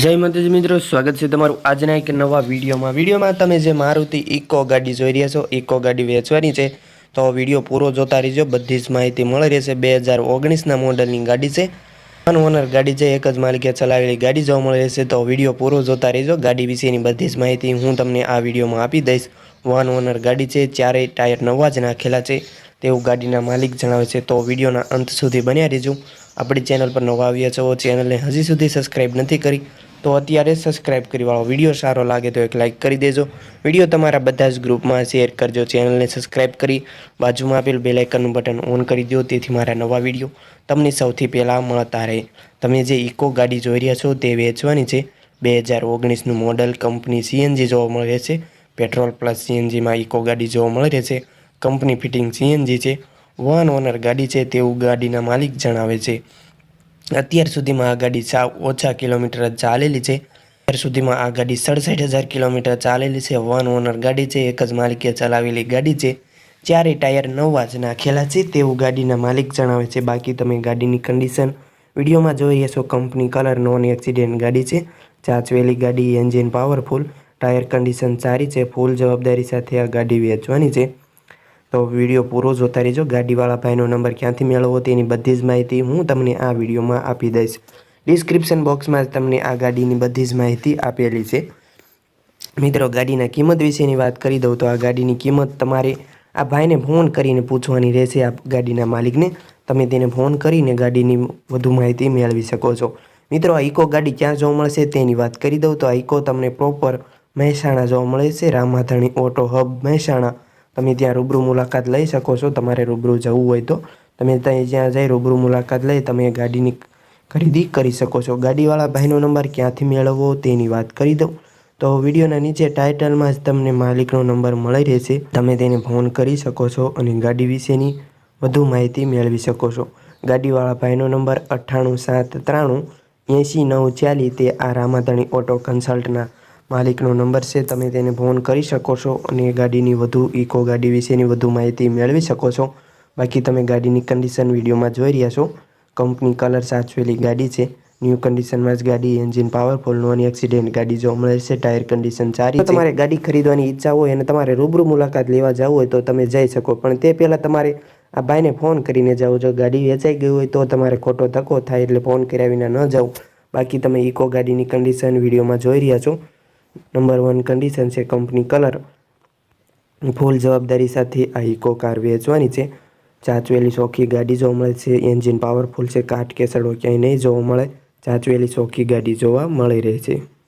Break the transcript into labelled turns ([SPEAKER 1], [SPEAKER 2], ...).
[SPEAKER 1] જય માતાજી મિત્રો, સ્વાગત છે તમારું આજના એક નવા વિડીયોમાં. વિડીયોમાં તમે જે મારુતિ ઇકો ગાડી જોઈ રહ્યા છો, ઇકો ગાડી વેચવાની છે, તો વીડિયો પૂરો જોતા રહીજો, બધી જ માહિતી મળી રહેશે. બે હજાર ઓગણીસના મોડલની ગાડી છે. વન ઓનર ગાડી છે, એક જ માલિકે ચલાવેલી ગાડી જોવા મળી રહેશે, તો વીડિયો પૂરો જોતા રહેજો. ગાડી વિશેની બધી જ માહિતી હું તમને આ વિડીયોમાં આપી દઈશ. વન ઓનર ગાડી છે, ચારેય ટાયર નવા જ નાખેલા છે, તેવું ગાડીના માલિક જણાવે છે. તો વિડીયોના અંત સુધી બન્યા રહેજો. આપણી ચેનલ પર નવા આવ્યા છો, ચેનલને હજી સુધી સબસ્ક્રાઈબ નથી કરી. તો અત્યારે સબસ્ક્રાઇબ કરી વાળો. વીડિયો સારો લાગે તો એક લાઇક કરી દેજો. વીડિયો તમારા બધા જ ગ્રુપમાં શેર કરજો. ચેનલને સબસ્ક્રાઇબ કરી બાજુમાં આપેલ બેલાઇકનનું બટન ઓન કરી દો. તેથી મારા નવા વીડિયો તમને સૌથી પહેલાં મળતા રહે. તમે જે ઇકો ગાડી જોઈ રહ્યા છો તે વેચવાની છે. બે હજાર ઓગણીસનું મોડલ કંપની સીએનજી જોવા મળે છે. પેટ્રોલ પ્લસ સીએનજીમાં ઇકો ગાડી જોવા મળે છે. કંપની ફિટિંગ સીએનજી છે. વન ઓનર ગાડી છે. તેવું ગાડીના માલિક જણાવે છે. અત્યાર સુધીમાં આ ગાડી સાવ ઓછા કિલોમીટર ચાલેલી છે. અત્યાર સુધીમાં આ ગાડી સડસઠ હજાર કિલોમીટર ચાલેલી છે. વન ઓનર ગાડી છે, એક જ માલિકે ચલાવેલી ગાડી છે. ચારે ટાયર નવા જ નાખેલા છે તેવું ગાડીના માલિક જણાવે છે. બાકી તમે ગાડીની કન્ડિશન વિડીયોમાં જોઈ હશો. કંપની કલર નોન એક્સિડેન્ટ ગાડી છે. ચાચવેલી ગાડી એન્જિન પાવરફુલ ટાયર કન્ડિશન સારી છે. ફૂલ જવાબદારી સાથે આ ગાડી વેચવાની છે. તો વીડિયો પૂરો જોતા રહેજો. ગાડીવાળા ભાઈનો નંબર ક્યાંથી મેળવવો તેની બધી જ માહિતી હું તમને આ વિડીયોમાં આપી દઈશ. ડિસ્ક્રિપ્શન બોક્સમાં તમને આ ગાડીની બધી જ માહિતી આપેલી છે. મિત્રો, ગાડીના કિંમત વિશેની વાત કરી દઉં તો આ ગાડીની કિંમત તમારે આ ભાઈને ફોન કરીને પૂછવાની રહેશે આ ગાડીના માલિકને. તમે તેને ફોન કરીને ગાડીની વધુ માહિતી મેળવી શકો છો. મિત્રો, આ ઇકો ગાડી ક્યાં જોવા મળશે તેની વાત કરી દઉં તો આ ઇકો તમને પ્રોપર મહેસાણા જોવા મળે છે. Ramadhani auto hub Mehsana. તમે ત્યાં રૂબરૂ મુલાકાત લઈ શકો છો, તમારે રૂબરૂ જવું હોય તો. તમે ત્યાં જ્યાં જઈ રૂબરૂ મુલાકાત લઈ તમે ગાડીની ખરીદી કરી શકો છો. ગાડીવાળા ભાઈનો નંબર ક્યાંથી મેળવવો તેની વાત કરી દઉં. તો વિડીયોના નીચે ટાઇટલમાં જ તમને માલિકનો નંબર મળી રહેશે. તમે તેને ફોન કરી શકો છો અને ગાડી વિશેની વધુ માહિતી મેળવી શકો છો. ગાડીવાળા ભાઈનો નંબર અઠ્ઠાણું સાત ત્રાણું એંસી નવ ચાલી તે આ રામાધણી ઓટો કન્સલ્ટના માલિકનો નંબર છે, તમે તેને ફોન કરી શકો છો અને ગાડીની વધુ ઇકો ગાડી વિશેની વધુ માહિતી મેળવી શકો છો. બાકી તમે ગાડીની કન્ડિશન વિડીયોમાં જોઈ રહ્યા છો. કંપની કલર સાચવેલી ગાડી છે. ન્યૂ કન્ડિશનમાં જ ગાડી એન્જિન પાવરફુલ નોન એક્સિડેન્ટ ગાડી જોવા મળે છે ટાયર કન્ડિશન સારી તમારે ગાડી ખરીદવાની ઈચ્છા હોય અને તમારે રૂબરૂ મુલાકાત લેવા જવું હોય તો તમે જઈ શકો. પણ તે પહેલાં તમારે આ ભાઈને ફોન કરીને જાઓ. જો ગાડી વેચાઈ ગઈ હોય તો તમારે ખોટો ધક્કો થાય એટલે ફોન કર્યા વિના ન જાઓ. બાકી તમે ઇકો ગાડીની કન્ડિશન વિડીયોમાં જોઈ રહ્યા છો. નંબર વન કન્ડિશન છે કંપની કલર ફૂલ જવાબદારી સાથે આ ઇકો કાર વેચવાની છે. ચાચવેલી ચોખ્ખી ગાડી જોવા મળે છે. એન્જિન પાવરફુલ છે. કાટ કેસડો ક્યાંય નહીં જોવા મળે. ચાચવેલી ચોખ્ખી ગાડી જોવા મળી રહે છે.